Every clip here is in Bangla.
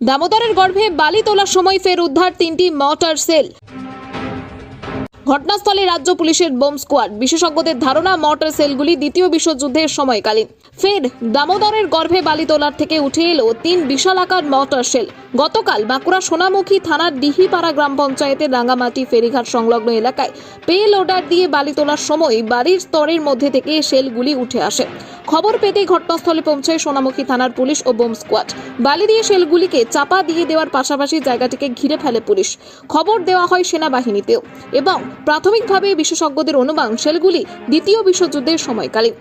দামোদরের গর্ভে বালি তোলার সময় ফের উদ্ধার তিনটি মর্টার সেল ঘটনাস্থলে রাজ্য পুলিশের বোম স্কোয়াড। বিশেষজ্ঞদের ধারণা, মর্টার সেলগুলি দ্বিতীয় বিশ্বযুদ্ধের সময়কালীন। ফের দামোদরের গর্ভে বালি তোলার থেকে উঠে এলো তিন বিশালাকার মর্টার সেল। গতকাল বাঁকুড়া সোনামুখী থানার ডিহিপাড়া গ্রাম পঞ্চায়েতের রাঙ্গামাটি ফেরিঘাট সংলগ্ন এলাকায় পে লোডার দিয়ে বালি তোলার সময় বাড়ির স্তরের মধ্যে থেকে সেলগুলি উঠে আসে। খবর পেতেই ঘটনাস্থলে পৌঁছায় সোনামুখী থানার পুলিশ ও বোম স্কোয়াড। বালি দিয়ে সেলগুলিকে চাপা দিয়ে দেওয়ার পাশাপাশি জায়গাটিকে ঘিরে ফেলে পুলিশ। খবর দেওয়া হয় সেনাবাহিনীতেও এবং প্রাথমিকভাবে বিশেষজ্ঞদের অনুমান সেলগুলি দ্বিতীয় বিশ্বযুদ্ধের সময়কালীন।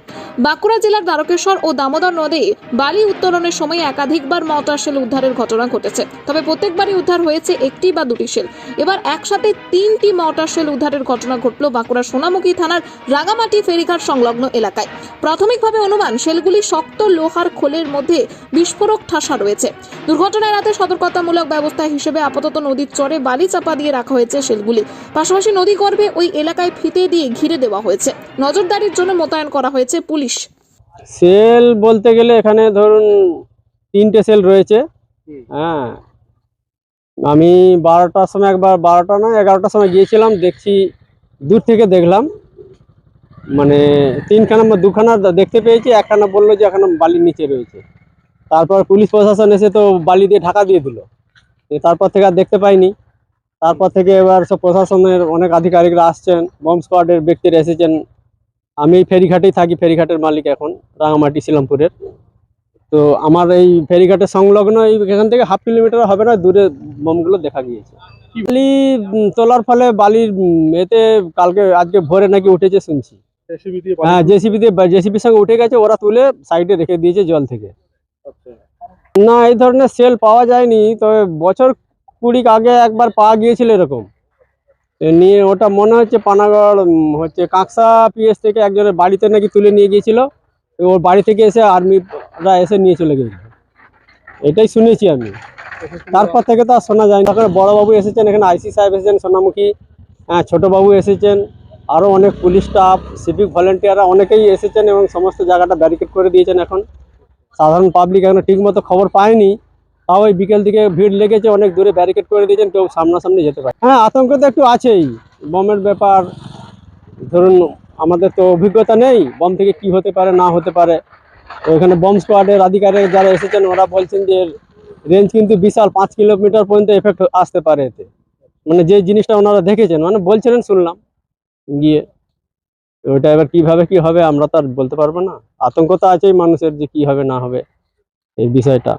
বাঁকুড়া জেলার দ্বারকেশ্বর ও দামোদর নদে বালি উত্তোলনের সময় একাধিকবার মর্টার সেল উদ্ধারের ঘটনা ঘটেছে। তবে প্রত্যেকবারই উদ্ধার হয়েছে একটি বা দুটি সেল। এবার একসাথে তিনটি মর্টার সেল উদ্ধারের ঘটনা ঘটল বাঁকুড়া সোনামুখী থানার রাঙামাটি ফেরিঘাট সংলগ্ন এলাকায়। প্রাথমিকভাবে অনুমান সেলগুলি শক্ত লোহার খোলের মধ্যে বিস্ফোরক ঠাসা রয়েছে। দুর্ঘটনা এড়াতে সতর্কতামূলক ব্যবস্থা হিসেবে আপাতত নদীর চরে বালি চাপা দিয়ে রাখা হয়েছে সেলগুলি। পাশাপাশি নদী গর্ভে ওই এলাকায় ফিতে দিয়ে ঘিরে দেওয়া হয়েছে। নজরদারির জন্য মোতায়েন করা হয়েছে পুলিশ। সেল বলতে গেলে এখানে ধরুন তিনটে সেল রয়েছে। হ্যাঁ। আমি বারোটার সময় একবার বারোটা না এগারোটার সময় গিয়েছিলাম দেখছি দূর থেকে দেখলাম। মানে তিনখানা বা দুখানা দেখতে পেয়েছি একখানা বলল যে এখানে বালির নিচে রয়েছে। তারপর পুলিশ প্রশাসন এসে তো বালি দিয়ে ঢাকা দিয়ে দিল। তারপর থেকে আর দেখতে পাইনি। তারপর থেকে এবার সব প্রশাসনের অনেক আধিকারিকরা আসছেন বম স্কোয়াডের ব্যক্তিরা এসেছেন। আমি ফেরিঘাটেই থাকি ফেরিঘাটের মালিক এখন রাঙামাটি শিলামপুরের তো আমার এই ফেরিঘাটের সংলগ্ন এই এখান থেকে হাফ কিলোমিটার হবে না দূরে বোমগুলো দেখা গিয়েছে। বালি তোলার ফলে বালির এতে কালকে আজকে ভোরে নাকি উঠেছে শুনছি। হ্যাঁ জেসিবি দিয়ে জেসিবির সঙ্গে উঠে গেছে ওরা তুলে সাইডে রেখে দিয়েছে জল থেকে। আচ্ছা। না এই ধরনের সেল পাওয়া যায়নি তবে বছর কুড়িক আগে একবার পাওয়া গিয়েছিল এরকম। নিয়ে ওটা মনে হচ্ছে পানাগড় হচ্ছে কাঁকসা পিএস থেকে একজনের বাড়িতে নাকি তুলে নিয়ে গিয়েছিল। ওর বাড়ি থেকে এসে আর্মিরা এসে নিয়ে চলে গেছিল এটাই শুনেছি আমি। তারপর থেকে তো আর শোনা যায় না বড়বাবু এসেছেন, এখানে আইসি সাহেব এসেছেন, সোনামুখী হ্যাঁ ছোটোবাবু এসেছেন আরও অনেক পুলিশ স্টাফ, সিভিক ভলেন্টিয়াররা অনেকেই এসেছেন এবং সমস্ত জায়গাটা ব্যারিকেড করে দিয়েছেন এখন। সাধারণ পাবলিক এখন ঠিক মতো খবর পায়নি। তাও ওই বিকেল দিকে ভিড় লেগেছে, অনেক দূরে ব্যারিকেড করে দিয়েছেন, কেউ সামনাসামনি যেতে পারে হ্যাঁ আতঙ্ক তো একটু আছেই। বমের ব্যাপার, ধরুন আমাদের তো অভিজ্ঞতা নেই বম থেকে কি হতে পারে, না হতে পারে। তো এখানে বম স্কোয়াডের আধিকারিক যারা এসেছেন, ওরা বলছেন যে রেঞ্জ কিন্তু বিশাল, পাঁচ কিলোমিটার পর্যন্ত এফেক্ট আসতে পারে এতে। মানে যে জিনিসটা ওনারা দেখেছেন মানে বলছিলেন, শুনলাম। গিয়ে ওটা এবার কীভাবে কি হবে, আমরা তো আর বলতে পারব না। আতঙ্ক তো আছেই মানুষের যে কি হবে, না হবে, এই বিষয়টা।